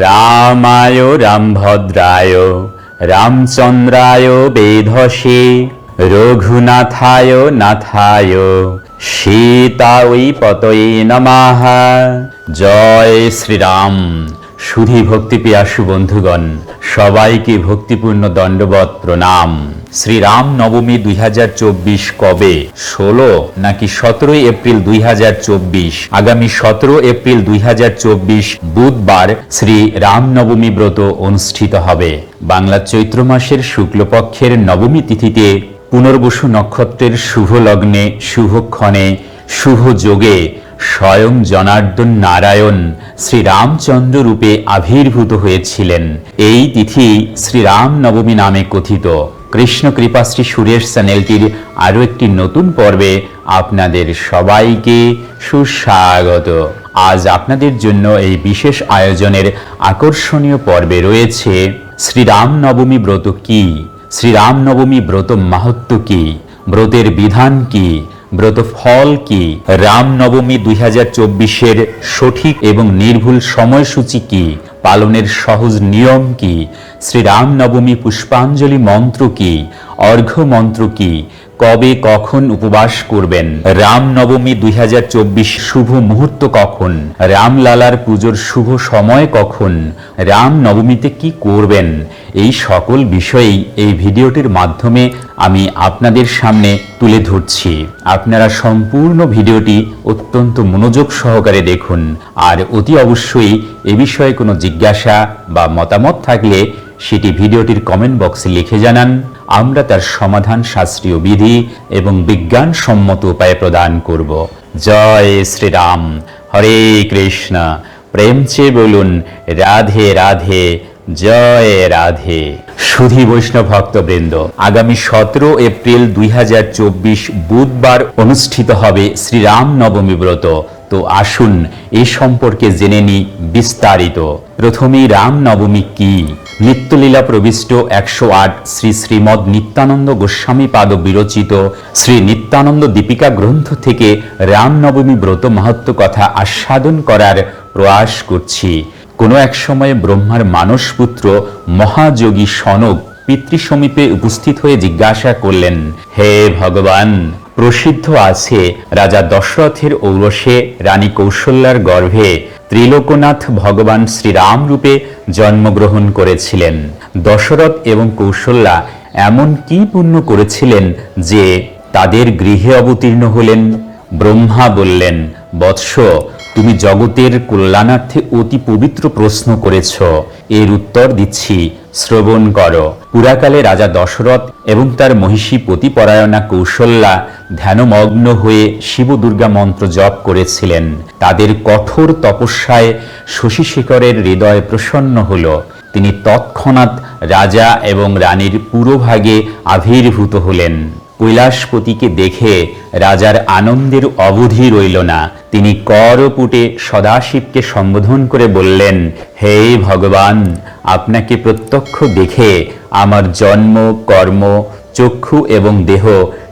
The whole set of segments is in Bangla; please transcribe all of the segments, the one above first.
রামায় রামভদ্রায় রামচন্দ্রায় বেধসে রঘুনাথায় নাথায়। সীতাই পতয়ে নমাহা জয় শ্রীরাম। সুধী ভক্তি পিয়াসু বন্ধুগণ সবাইকে ভক্তিপূর্ণ দণ্ডবত প্রণাম। শ্রীরাম নবমী দুই হাজার চব্বিশ কবে? ষোলো নাকি সতেরোই এপ্রিল দুই হাজার চব্বিশ? আগামী সতেরো এপ্রিল দুই হাজার চব্বিশ, বুধবার শ্রী রাম নবমী ব্রত অনুষ্ঠিত হবে। বাংলা চৈত্র মাসের শুক্লপক্ষের নবমী তিথিতে পুনর্বসু নক্ষত্রের শুভ লগ্নে শুভক্ষণে শুভ যোগে স্বয়ং জনার্দন নারায়ণ শ্রীরামচন্দ্র রূপে আবির্ভূত হয়েছিলেন। এই তিথি শ্রীরাম নবমী নামে কথিত। কৃষ্ণ কৃপাশ্রী সুরেশ চ্যানেলটির আরও একটি নতুন পর্বে আপনাদের সবাইকে সুস্বাগত। আজ আপনাদের জন্য এই বিশেষ আয়োজনের আকর্ষণীয় পর্বে রয়েছে শ্রীরাম নবমী ব্রত কি? শ্রীরাম নবমী ব্রত মাহাত্ম কি? ব্রতের বিধান কি? ব্রত ফল কি? রাম নবমী দুই হাজার চব্বিশের সঠিক এবং নির্ভুল সময়সূচি কি? পালনের সহজ নিয়ম কি? শ্রীরাম নবমী পুষ্পাঞ্জলি মন্ত্র কি? অর্ঘ্য মন্ত্র কি? কবে কখন উপবাস করবেন? রাম নবমী দুই হাজার চব্বিশ শুভ মুহূর্ত কখন? রামলালার পুজোর শুভ সময় কখন? রাম নবমীতে কি করবেন? এই সকল বিষয়েই এই ভিডিওটির মাধ্যমে আমি আপনাদের সামনে তুলে ধরছি। আপনারা সম্পূর্ণ ভিডিওটি অত্যন্ত মনোযোগ সহকারে দেখুন। আর অতি অবশ্যই এ বিষয়ে কোনো জিজ্ঞাসা বা মতামত থাকলে সেটি ভিডিওটির কমেন্ট বক্সে লিখে জানান, আমরা তার সমাধান শাস্ত্রীয় বিধি এবং বিজ্ঞানসম্মত উপায় প্রদান করব। জয় শ্রীরাম, হরে কৃষ্ণ, প্রেম চেয়ে বলুন, রাধে রাধে, জয় রাধে। সুধী বৈষ্ণব ভক্তবৃন্দ, আগামী সতেরো এপ্রিল দুই হাজার চব্বিশ বুধবার অনুষ্ঠিত হবে শ্রীরাম নবমী ব্রত। তো আসুন এ সম্পর্কে জেনে নি বিস্তারিত। প্রথমেই রাম নবমী কি? নিত্যলীলা প্রবিষ্ট একশো আট শ্রী শ্রীমদ নিত্যানন্দ গোস্বামী পাদ বিরচিত শ্রী নিত্যানন্দ দীপিকা গ্রন্থ থেকে রামনবমী ব্রত মাহাত্ম কথা আস্বাদন করার প্রয়াস করছি। কোনো এক সময়ে ব্রহ্মার মানসপুত্র মহাযোগী সনক পিতৃ সমীপে উপস্থিত হয়ে জিজ্ঞাসা করলেন, হে ভগবান প্রসিদ্ধ আছে রাজা দশরথের ঔরসে রানী কৌশল্যার গর্ভে ত্রিলোকনাথ ভগবান শ্রীরাম রূপে জন্মগ্রহণ করেছিলেন। দশরথ এবং কৌশল্যা এমন কি পূর্ণ করেছিলেন যে তাদের গৃহে অবতীর্ণ হলেন? ব্রহ্মা বললেন, বৎস তুমি জগতের কল্যাণার্থে অতি পবিত্র প্রশ্ন করেছ। এর উত্তর দিচ্ছি, শ্রবণ করো। পুরাকালে রাজা দশরথ এবং তার মহিষী পতিপরায়ণা কৌশল্যা ধ্যানমগ্ন হয়ে শিব দুর্গা মন্ত্র জপ করেছিলেন। তাদের কঠোর তপস্যায় শশীশেখরের হৃদয় প্রসন্ন হল। তিনি তৎক্ষণাৎ রাজা এবং রানীর পুরোভাগে আবির্ভূত হলেন। কৈলাসপতিকে দেখে রাজার আনন্দের অবধি রইল না। তিনি করপুটে সদাশিবকে সম্বোধন করে বললেন, হে ভগবান, আপনাকে প্রত্যক্ষ দেখে আমার জন্ম, কর্ম, চক্ষু এবং দেহ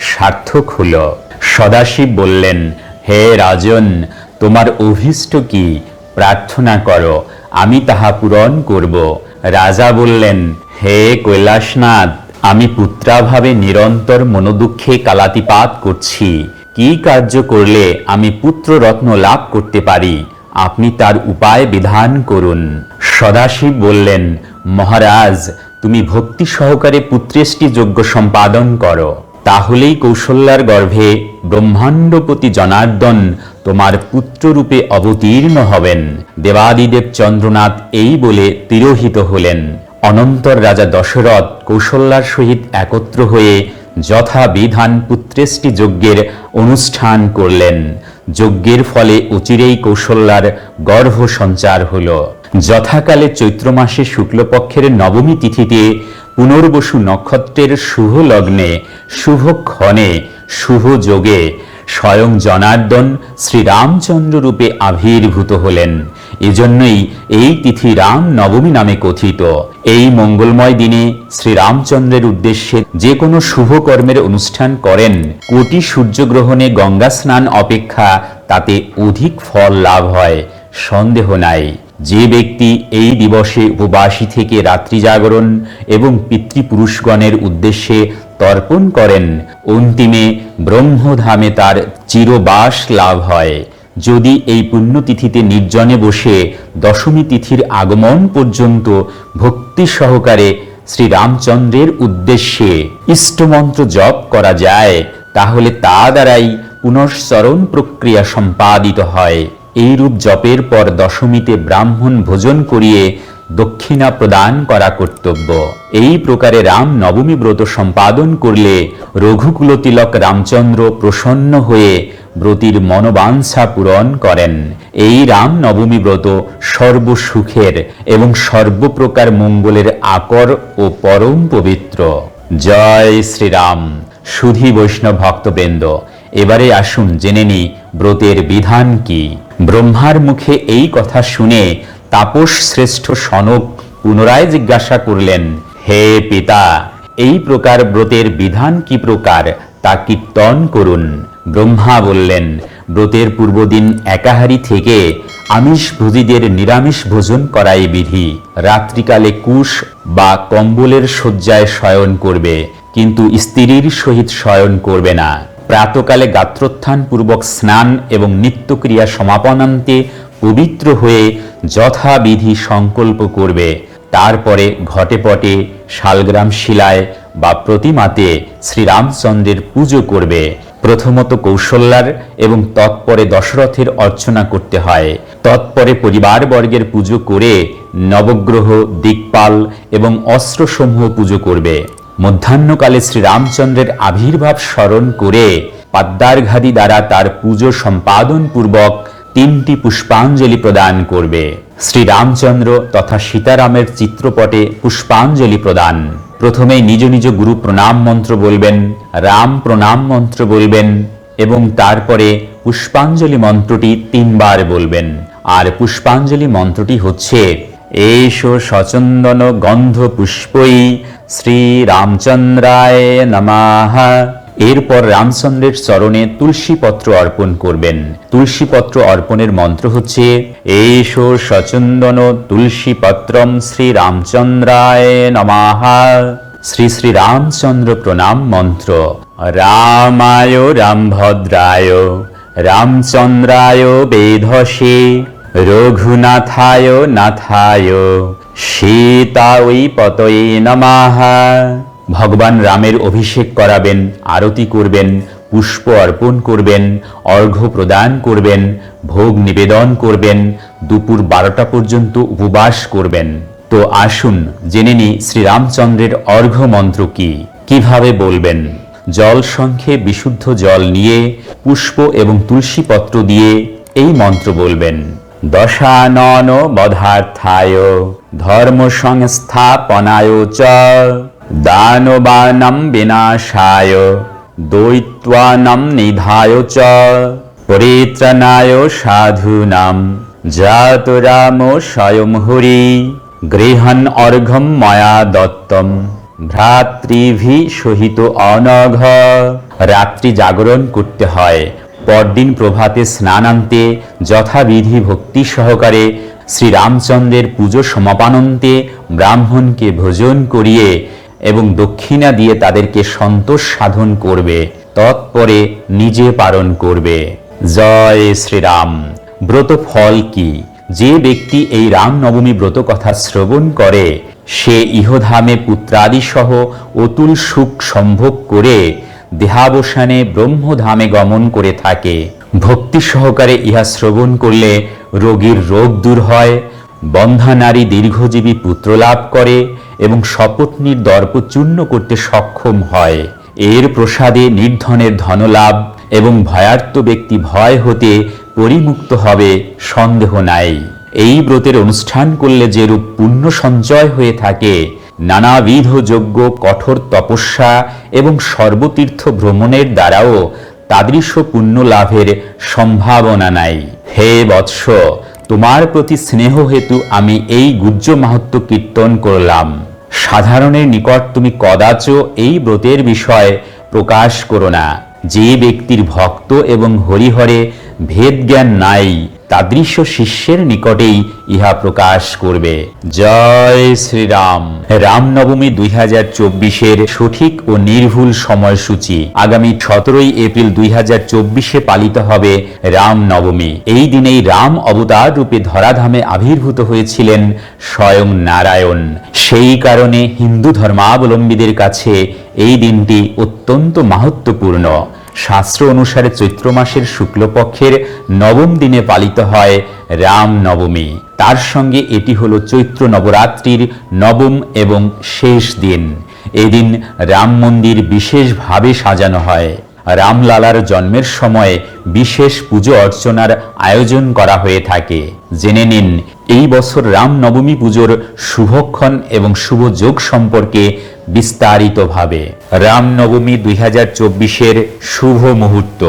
সার্থক হল। সদাশিব বললেন, হে রাজন, তোমার অভীষ্ট কি? প্রার্থনা করো, আমি তাহা পূরণ করব। রাজা বললেন, হে কৈলাসনাথ আমি পুত্রাভাবে নিরন্তর মনোদুঃখে কালাতিপাত করছি। কি কার্য করলে আমি পুত্র রত্ন লাভ করতে পারি? আপনি তার উপায় বিধান করুন। সদাশিব বললেন, মহারাজ, তুমি ভক্তি সহকারে পুত্রেষ্টি যজ্ঞ সম্পাদন করো। তাহলেই কৌশল্যার গর্ভে ব্রহ্মাণ্ডপতি জনার্দন তোমার পুত্ররূপে অবতীর্ণ হবেন। দেবাদিদেব চন্দ্রনাথ এই বলে তিরোহিত হলেন। অনন্তর রাজা দশরথ কৌশল্যার সহিত একত্র হয়ে যথাবিধান পুত্রেষ্টি যজ্ঞের অনুষ্ঠান করলেন। যজ্ঞের ফলে অচিরেই কৌশল্যার গর্ভ সঞ্চার হল। যথাকালে চৈত্র মাসে শুক্লপক্ষের নবমী তিথিতে পুনর্বসু নক্ষত্রের শুভ লগ্নে, শুভ ক্ষণে, শুভ যোগে স্বয়ং জনার্দন শ্রীরামচন্দ্র রূপে আবির্ভূত হলেন। এজন্যই এই তিথি রাম নবমী নামে কথিত। এই মঙ্গলময় দিনে শ্রীরামচন্দ্রের উদ্দেশ্যে যে কোনো শুভ কর্মের অনুষ্ঠান করেন। কোটি সূর্যগ্রহণে গঙ্গা স্নান অপেক্ষা তাতে অধিক ফল লাভ হয়। সন্দেহ নাই, যে ব্যক্তি এই দিবসে উপবাসী থেকে রাত্রি জাগরণ এবং পিতৃপুরুষগণের উদ্দেশ্যে তর্পণ করেন, অন্তিমে ব্রহ্মধামে তার চিরবাস লাভ হয়। যদি এই পুণ্যতিথিতে নির্জনে বসে দশমী তিথির আগমন পর্যন্ত ভক্তি সহকারে শ্রীরামচন্দ্রের উদ্দেশ্যে ইষ্টমন্ত্র জপ করা যায়, তাহলে তা দ্বারাই পুনঃস্মরণ প্রক্রিয়া সম্পাদিত হয়। এইরূপ জপের পর দশমীতে ব্রাহ্মণ ভোজন করিয়ে দক্ষিণা প্রদান করা কর্তব্য। এই প্রকারে রাম নবমী ব্রত সম্পাদন করলে রঘুকুল তিলক রামচন্দ্র প্রসন্ন হয়ে ব্রতির মনোবাঞ্ছা পূরণ করেন। এই রাম নবমী ব্রত সর্বসুখের এবং সর্বপ্রকার মঙ্গলের আকর ও পরম পবিত্র। জয় শ্রীরাম। সুধী বৈষ্ণব ভক্তবৃন্দ, এবারে আসুন জেনে নি ব্রতের বিধান কি। ব্রহ্মার মুখে এই কথা শুনে তাপস শ্রেষ্ঠ সনক পুনরায় জিজ্ঞাসা করলেন, হে পিতা, এই প্রকার ব্রতের বিধান কি প্রকার? তা কীর্তন করুন। ব্রহ্মা বললেন, ব্রতের পূর্বদিন একাহারি থেকে আমিষ ভোজীদের নিরামিষ ভোজন করাই বিধি। রাত্রিকালে কুশ বা কম্বলের শয্যায় শয়ন করবে, কিন্তু স্ত্রীর সহিত শয়ন করবে না। প্রাতকালে গাত্রোত্থান পূর্বক স্নান এবং নিত্যক্রিয়া সমাপনান্তে পবিত্র হয়ে যথাবিধি সংকল্প করবে। তারপরে ঘটে পটে শালগ্রাম শিলায় বা প্রতিমাতে শ্রীরামচন্দ্রের পুজো করবে। প্রথমত কৌশল্যার এবং তৎপরে দশরথের অর্চনা করতে হয়। তৎপরে পরিবারবর্গের পুজো করে নবগ্রহ, দিকপাল এবং অস্ত্রসমূহ পুজো করবে। মধ্যাহ্নকালে শ্রীরামচন্দ্রের আবির্ভাব স্মরণ করে পাদ্যার্ঘাদি দ্বারা তার পুজো সম্পাদন পূর্বক তিনটি পুষ্পাঞ্জলি প্রদান করবে। শ্রীরামচন্দ্র তথা সীতারামের চিত্রপটে পুষ্পাঞ্জলি প্রদান। প্রথমে নিজ নিজ গুরু প্রণাম মন্ত্র বলবেন, রাম প্রণাম মন্ত্র বলবেন এবং তারপরে পুষ্পাঞ্জলি মন্ত্রটি তিনবার বলবেন। আর পুষ্পাঞ্জলি মন্ত্রটি হচ্ছে, এষ সচন্দন গন্ধ পুষ্পই শ্রী রামচন্দ্রায় নমাহ। এরপর রামচন্দ্রের চরণে তুলসী পত্র অর্পণ করবেন। তুলসী পত্র অর্পণের মন্ত্র হচ্ছে, এষ সচন্দন তুলসী পত্রম শ্রী রামচন্দ্রায় নমাহ শ্রী শ্রী রামচন্দ্র প্রণাম মন্ত্র। রামায় রামভদ্রায়, রামচন্দ্রায় বেধসে, রঘুনাথায় নাথায় সীতা ওই পতয়ে নমাহা ভগবান রামের অভিষেক করাবেন, আরতি করবেন, পুষ্প অর্পণ করবেন, অর্ঘ্য প্রদান করবেন, ভোগ নিবেদন করবেন, দুপুর বারোটা পর্যন্ত উপবাস করবেন। তো আসুন, জেনে নি শ্রীরামচন্দ্রের অর্ঘ্য মন্ত্র কি? কীভাবে বলবেন? জল সংখ্যে বিশুদ্ধ জল নিয়ে, পুষ্প এবং তুলসী পত্র দিয়ে এই মন্ত্র বলবেন। দশানন বধার্থায় ধর্ম সংস্থাপনায় চ দানবানাম বিনাশায় দৈত্বানাম নিধায় চ। পরিত্রাণায় সাধুনাম জাত রাম স্বয়ং হরি গৃহন অর্ঘম ময়া দত্তম। ভ্রাতৃভি সহিত অনঘ। রাত্রি জাগরণ করতে হয়, পরদিন প্রভাতে স্নানান্তে যথাবিধি ভক্তি সহকারে শ্রীরামচন্দ্রের পুজো সমাপানন্তে ব্রাহ্মণকে ভোজন করিয়ে এবং দক্ষিণা দিয়ে তাদেরকে সন্তোষ সাধন করবে, তৎপরে নিজে পালন করবে। জয় শ্রীরাম। ব্রত ফল কি? যে ব্যক্তি এই রামনবমী ব্রত কথা শ্রবণ করে, সে ইহধামে পুত্রাদি সহ অতুল সুখ সম্ভোগ করে, দেহাবসানে ব্রহ্মধামে গমন করে থাকে। ভক্তি সহকারে ইহা শ্রবণ করলে রোগীর রোগ দূর হয় বন্ধা নারী দীর্ঘজীবী পুত্র লাভ করে এবং শপথনির দর্প চূর্ণ করতে সক্ষম হয়। এর প্রসাদে নির্ধনের ধনলাভ এবং ভয়ার্ত ব্যক্তি ভয় হতে পরিমুক্ত হবে, সন্দেহ নাই। এই ব্রতের অনুষ্ঠান করলে যেরূপ পুণ্য সঞ্চয় হয়ে থাকে, নানাবিধ যোগ্য কঠোর তপস্যা এবং সর্বতীর্থ ভ্রমণের দ্বারাও তাদৃশ পুণ্য লাভের সম্ভাবনা নাই। হে বৎস তোমার প্রতি স্নেহ হেতু আমি এই গুজ্জ মাহাত্ম কীর্তন করলাম। সাধারণের নিকট তুমি কদাচ এই ব্রতের বিষয় প্রকাশ করো না। যে ব্যক্তির ভক্ত এবং হরিহরে ভেদ জ্ঞান নাই তাদৃশ্য শিষ্যের নিকটেই ইহা প্রকাশ করবে। জয় শ্রীরাম। রামনবমী দুই হাজার চব্বিশের সঠিক ও নির্ভুল সময়সূচি। আগামী সতেরোই এপ্রিল দুই হাজার চব্বিশে পালিত হবে রাম নবমী এই দিনেই রাম অবতার রূপে ধরাধামে আবির্ভূত হয়েছিলেন স্বয়ং নারায়ণ। সেই কারণে হিন্দু ধর্মাবলম্বীদের কাছে এই দিনটি অত্যন্ত মাহাত্মপূর্ণ শাস্ত্র অনুসারে চৈত্র মাসের শুক্লপক্ষের নবম দিনে পালিত হয় রাম নবমী। তার সঙ্গে এটি হল চৈত্র নবরাত্রির নবম এবং শেষ দিন। এদিন রাম মন্দির বিশেষভাবে সাজানো হয়। রামলালার জন্মের সময় বিশেষ পুজো অর্চনার আয়োজন করা হয়ে থাকে। জেনে নিন, এই বছর রাম নবমী পুজোর শুভক্ষণ এবং শুভ যোগ সম্পর্কে বিস্তারিতভাবে। রাম নবমী দুই হাজার চব্বিশের শুভ মুহূর্ত।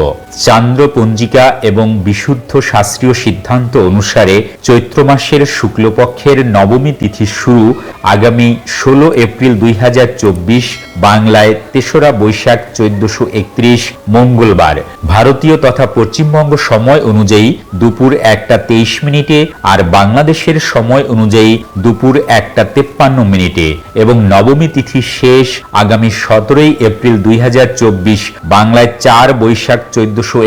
চান্দ্র পঞ্জিকা এবং বিশুদ্ধ শাস্ত্রীয় সিদ্ধান্ত অনুসারে চৈত্র মাসের শুক্লপক্ষের নবমী তিথি শুরু আগামী ষোলো এপ্রিল দুই চব্বিশ, বাংলায় তেসরা বৈশাখ চোদ্দশো একত্রিশ, মঙ্গলবার। ভারতীয় তথা পশ্চিমবঙ্গ সময় অনুযায়ী দুপুর একটা তেইশ মিনিটে আর বাংলাদেশের সময় অনুযায়ী দুপুর একটা তেপ্পান্ন মিনিটে। এবং নবমী তিথি শেষ আগামী সতেরোই এপ্রিল দুই হাজার চব্বিশ, বাংলায় চার বৈশাখ চোদ্দশো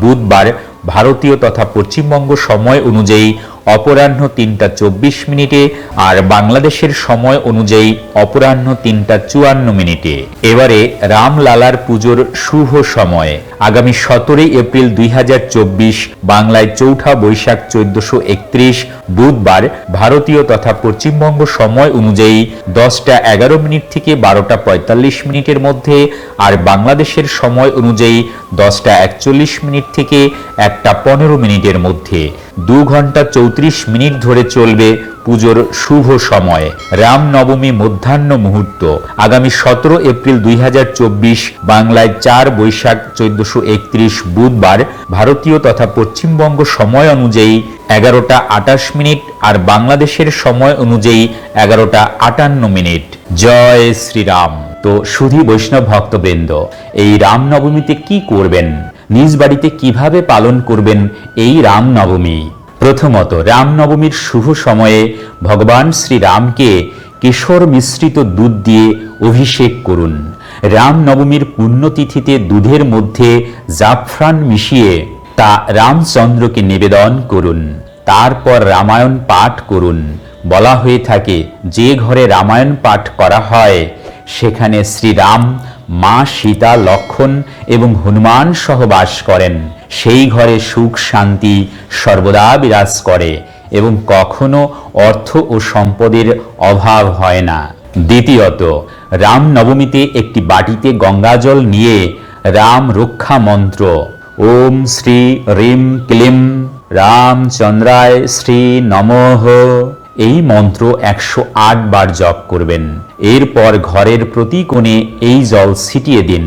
বুধবার ভারতীয় তথা পশ্চিমবঙ্গ সময় অনুযায়ী অপরাহ্ন তিনটা চব্বিশ মিনিটে আর বাংলাদেশের সময় অনুযায়ী অপরাহ্ন তিনটা চুয়ান্ন মিনিটে। এবারে রামলালার পুজোর শুভ সময়। আগামী সতেরোই এপ্রিল দুই হাজার চব্বিশ বাংলায় চৌঠা বৈশাখ চোদ্দশো একত্রিশ বুধবার ভারতীয় তথা পশ্চিমবঙ্গ সময় অনুযায়ী দশটা এগারো মিনিট থেকে বারোটা পঁয়তাল্লিশ মিনিটের মধ্যে আর বাংলাদেশের সময় অনুযায়ী দশটা একচল্লিশ মিনিট থেকে একটা পনেরো মিনিটের মধ্যে। দু ঘণ্টা চৌত্রিশ মিনিট ধরে চলবে পুজোর শুভ সময়। রাম নবমী মধ্যাহ্ন মুহূর্ত। আগামী সতেরো এপ্রিল দুই বাংলায় চার বৈশাখ চোদ্দশো বুধবার ভারতীয় তথা পশ্চিমবঙ্গ সময় অনুযায়ী এগারোটা আটাশ মিনিট আর বাংলাদেশের সময় অনুযায়ী এগারোটা আটান্ন মিনিট। জয় শ্রীরাম। তো সুধী বৈষ্ণব ভক্তবৃন্দ, এই রামনবমীতে কি করবেন? নিজ বাড়িতে কীভাবে পালন করবেন এই রামনবমী প্রথমত রামনবমীর শুভ সময়ে ভগবান শ্রীরামকে কেশর মিশ্রিত দুধ দিয়ে অভিষেক করুন। রামনবমীর পুণ্যতিথিতে দুধের মধ্যে জাফরান মিশিয়ে তা রামচন্দ্রকে নিবেদন করুন। তারপর রামায়ণ পাঠ করুন। বলা হয়ে থাকে, যে ঘরে রামায়ণ পাঠ করা হয়, সেখানে শ্রীরাম, মা সীতা, লক্ষণ এবং হনুমান সহ বাস করেন। সেই ঘরে সুখ, শান্তি সর্বদা বিরাজ করে এবং কখনো অর্থ ও সম্পদের অভাব হয় না। দ্বিতীয়ত রাম নবমীতে একটি বাটিতে গঙ্গাজল নিয়ে রাম রক্ষা মন্ত্র, ওম শ্রী রিম ক্লিম রামচন্দ্রায় শ্রী নমঃ। এই মন্ত্র একশো আট বার জপ করবেন। এরপর ঘরের প্রতি কোণে এই জল ছিটিয়ে দিন।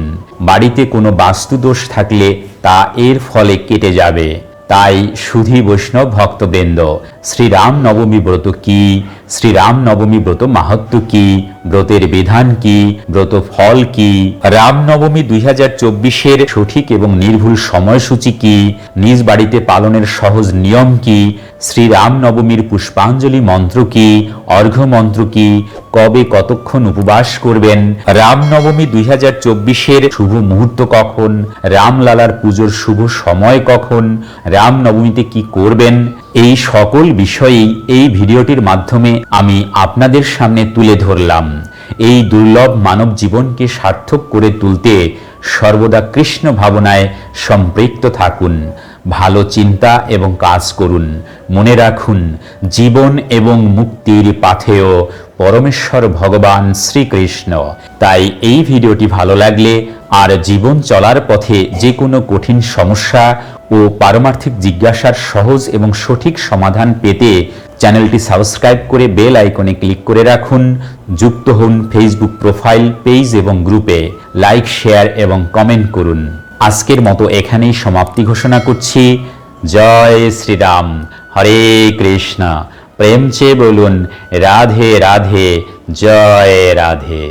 বাড়িতে কোনো বাস্তুদোষ থাকলে তা এর ফলে কেটে যাবে। তাই সুধী বৈষ্ণব ভক্তবৃন্দ শ্রীরাম নবমী ব্রত কি? শ্রীরাম নবমী ব্রত মাহাত্ম কি? ব্রতের বিধান কি? ব্রত ফল কি? রামনবমী দুই হাজার চব্বিশের সঠিক এবং নির্ভুল সময়সূচি কি? নিজ বাড়িতে পালনের সহজ নিয়ম কি? শ্রীরাম নবমীর পুষ্পাঞ্জলি মন্ত্র কি? অর্ঘ্য মন্ত্র কি? কবে কতক্ষণ উপবাস করবেন? রামনবমী দুই হাজার চব্বিশের শুভ মুহূর্ত কখন? রামলালার পুজোর শুভ সময় কখন? রামনবমীতে কি করবেন? এই সকল বিষয়েই এই ভিডিওটির মাধ্যমে আমি আপনাদের সামনে তুলে ধরলাম। এই দুর্লভ মানব জীবনকে সার্থক করে তুলতে সর্বদা কৃষ্ণ ভাবনায় সম্পৃক্ত থাকুন, ভালো চিন্তা এবং কাজ করুন। মনে রাখুন, জীবন এবং মুক্তির পাথেয় পরমেশ্বর ভগবান শ্রীকৃষ্ণ। তাই এই ভিডিওটি ভালো লাগলে আর জীবন চলার পথে যে কোনো কঠিন সমস্যা ও পারমার্থিক জিজ্ঞাসার সহজ এবং সঠিক সমাধান পেতে চ্যানেলটি সাবস্ক্রাইব করে বেল আইকনে ক্লিক করে রাখুন। যুক্ত হন ফেসবুক প্রোফাইল পেজ এবং গ্রুপে লাইক শেয়ার এবং কমেন্ট করুন। আজকের মতো এখানেই সমাপ্তি ঘোষণা করছি। জয় শ্রীরাম। হরে কৃষ্ণ। প্রেম চেয়ে বলুন রাধে রাধে জয় রাধে